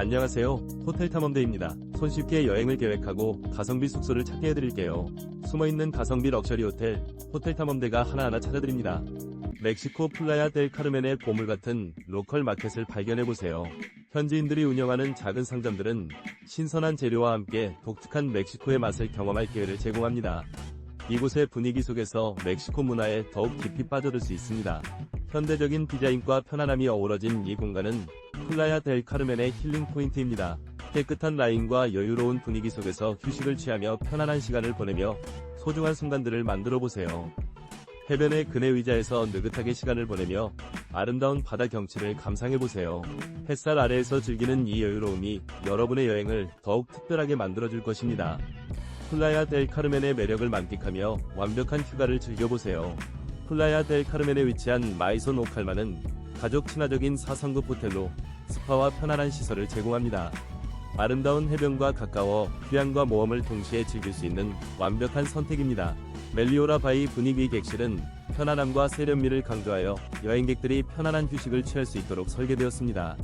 안녕하세요. 호텔 탐험대입니다. 손쉽게 여행을 계획하고 가성비 숙소를 찾게 해드릴게요. 숨어있는 가성비 럭셔리 호텔, 호텔 탐험대가 하나하나 찾아드립니다. 멕시코 플라야 델 카르멘의 보물 같은 로컬 마켓을 발견해보세요. 현지인들이 운영하는 작은 상점들은 신선한 재료와 함께 독특한 멕시코의 맛을 경험할 기회를 제공합니다. 이곳의 분위기 속에서 멕시코 문화에 더욱 깊이 빠져들 수 있습니다. 현대적인 디자인과 편안함이 어우러진 이 공간은 플라야 델 카르멘의 힐링 포인트입니다. 깨끗한 라인과 여유로운 분위기 속에서 휴식을 취하며 편안한 시간을 보내며 소중한 순간들을 만들어 보세요. 해변의 그네 의자에서 느긋하게 시간을 보내며 아름다운 바다 경치를 감상해 보세요. 햇살 아래에서 즐기는 이 여유로움이 여러분의 여행을 더욱 특별하게 만들어줄 것입니다. 플라야 델 카르멘의 매력을 만끽하며 완벽한 휴가를 즐겨보세요. 플라야 델 카르멘에 위치한 마이손 오칼마는 가족 친화적인 4성급 호텔로 스파와 편안한 시설을 제공합니다. 아름다운 해변과 가까워 휴양과 모험을 동시에 즐길 수 있는 완벽한 선택입니다. 멜리오라 바이 분위기 객실은 편안함과 세련미를 강조하여 여행객들이 편안한 휴식을 취할 수 있도록 설계되었습니다.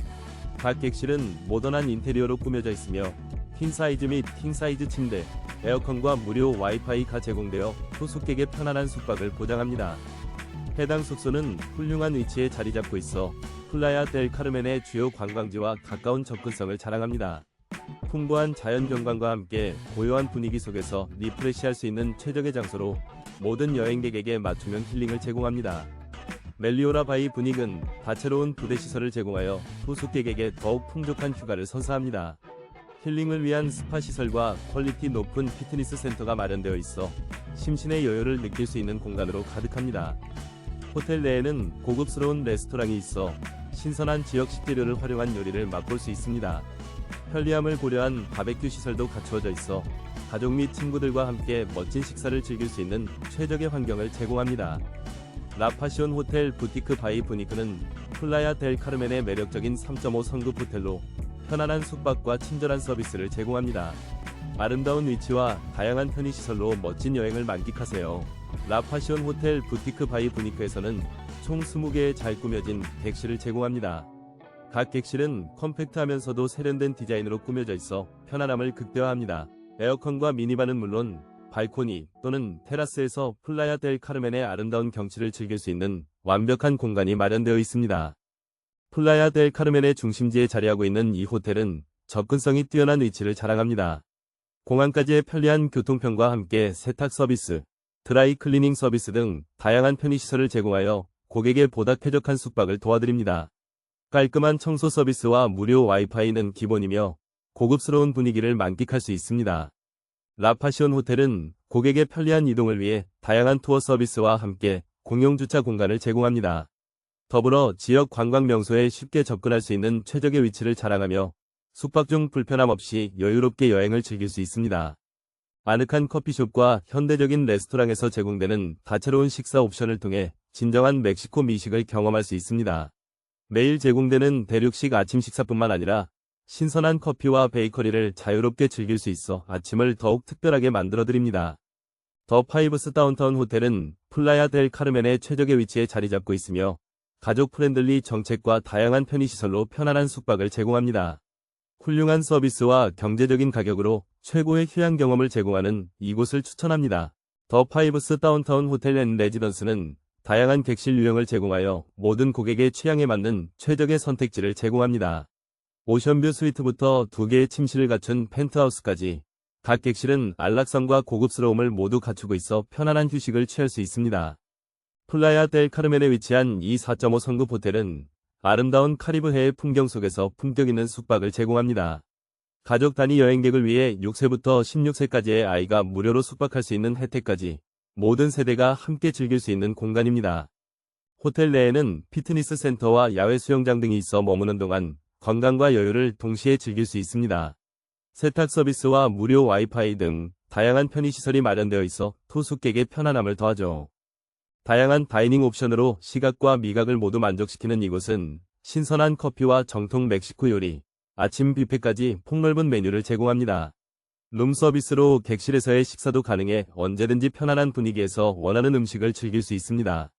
각 객실은 모던한 인테리어로 꾸며져 있으며 퀸 사이즈 및 킹 사이즈 침대, 에어컨과 무료 와이파이가 제공되어 투숙객의 편안한 숙박을 보장합니다. 해당 숙소는 훌륭한 위치에 자리 잡고 있어 플라야 델 카르멘의 주요 관광지와 가까운 접근성을 자랑합니다. 풍부한 자연 경관과 함께 고요한 분위기 속에서 리프레시할 수 있는 최적의 장소로 모든 여행객에게 맞춤형 힐링을 제공합니다. 멜리오라 바이 분익은 다채로운 부대 시설을 제공하여 투숙객에게 더욱 풍족한 휴가를 선사합니다. 힐링을 위한 스파 시설과 퀄리티 높은 피트니스 센터가 마련되어 있어 심신의 여유를 느낄 수 있는 공간으로 가득합니다. 호텔 내에는 고급스러운 레스토랑이 있어 신선한 지역 식재료를 활용한 요리를 맛볼 수 있습니다. 편리함을 고려한 바베큐 시설도 갖추어져 있어 가족 및 친구들과 함께 멋진 식사를 즐길 수 있는 최적의 환경을 제공합니다. 라파시온 호텔 부티크 바이 부니크는 플라야 델 카르멘의 매력적인 3.5 성급 호텔로 편안한 숙박과 친절한 서비스를 제공합니다. 아름다운 위치와 다양한 편의시설로 멋진 여행을 만끽하세요. 라파시온 호텔 부티크 바이 부니크에서는 총 20개의 잘 꾸며진 객실을 제공합니다. 각 객실은 컴팩트하면서도 세련된 디자인으로 꾸며져 있어 편안함을 극대화합니다. 에어컨과 미니바는 물론 발코니 또는 테라스에서 플라야 델 카르멘의 아름다운 경치를 즐길 수 있는 완벽한 공간이 마련되어 있습니다. 플라야 델 카르멘의 중심지에 자리하고 있는 이 호텔은 접근성이 뛰어난 위치를 자랑합니다. 공항까지의 편리한 교통편과 함께 세탁 서비스, 드라이 클리닝 서비스 등 다양한 편의시설을 제공하여 고객의 보다 쾌적한 숙박을 도와드립니다. 깔끔한 청소 서비스와 무료 와이파이는 기본이며 고급스러운 분위기를 만끽할 수 있습니다. 라파시온 호텔은 고객의 편리한 이동을 위해 다양한 투어 서비스와 함께 공용 주차 공간을 제공합니다. 더불어 지역 관광 명소에 쉽게 접근할 수 있는 최적의 위치를 자랑하며 숙박 중 불편함 없이 여유롭게 여행을 즐길 수 있습니다. 아늑한 커피숍과 현대적인 레스토랑에서 제공되는 다채로운 식사 옵션을 통해 진정한 멕시코 미식을 경험할 수 있습니다. 매일 제공되는 대륙식 아침 식사뿐만 아니라 신선한 커피와 베이커리를 자유롭게 즐길 수 있어 아침을 더욱 특별하게 만들어 드립니다. 더 파이브스 다운타운 호텔은 플라야 델 카르멘의 최적의 위치에 자리 잡고 있으며 가족 프렌들리 정책과 다양한 편의시설로 편안한 숙박을 제공합니다. 훌륭한 서비스와 경제적인 가격으로 최고의 휴양 경험을 제공하는 이곳을 추천합니다. 더 파이브스 다운타운 호텔 앤 레지던스는 다양한 객실 유형을 제공하여 모든 고객의 취향에 맞는 최적의 선택지를 제공합니다. 오션뷰 스위트부터 두 개의 침실을 갖춘 펜트하우스까지 각 객실은 안락성과 고급스러움을 모두 갖추고 있어 편안한 휴식을 취할 수 있습니다. 플라야 델 카르멘에 위치한 이 4.5 성급 호텔은 아름다운 카리브해의 풍경 속에서 품격 있는 숙박을 제공합니다. 가족 단위 여행객을 위해 6세부터 16세까지의 아이가 무료로 숙박할 수 있는 혜택까지 모든 세대가 함께 즐길 수 있는 공간입니다. 호텔 내에는 피트니스 센터와 야외 수영장 등이 있어 머무는 동안 건강과 여유를 동시에 즐길 수 있습니다. 세탁 서비스와 무료 와이파이 등 다양한 편의시설이 마련되어 있어 투숙객의 편안함을 더하죠. 다양한 다이닝 옵션으로 시각과 미각을 모두 만족시키는 이곳은 신선한 커피와 정통 멕시코 요리, 아침 뷔페까지 폭넓은 메뉴를 제공합니다. 룸 서비스로 객실에서의 식사도 가능해 언제든지 편안한 분위기에서 원하는 음식을 즐길 수 있습니다.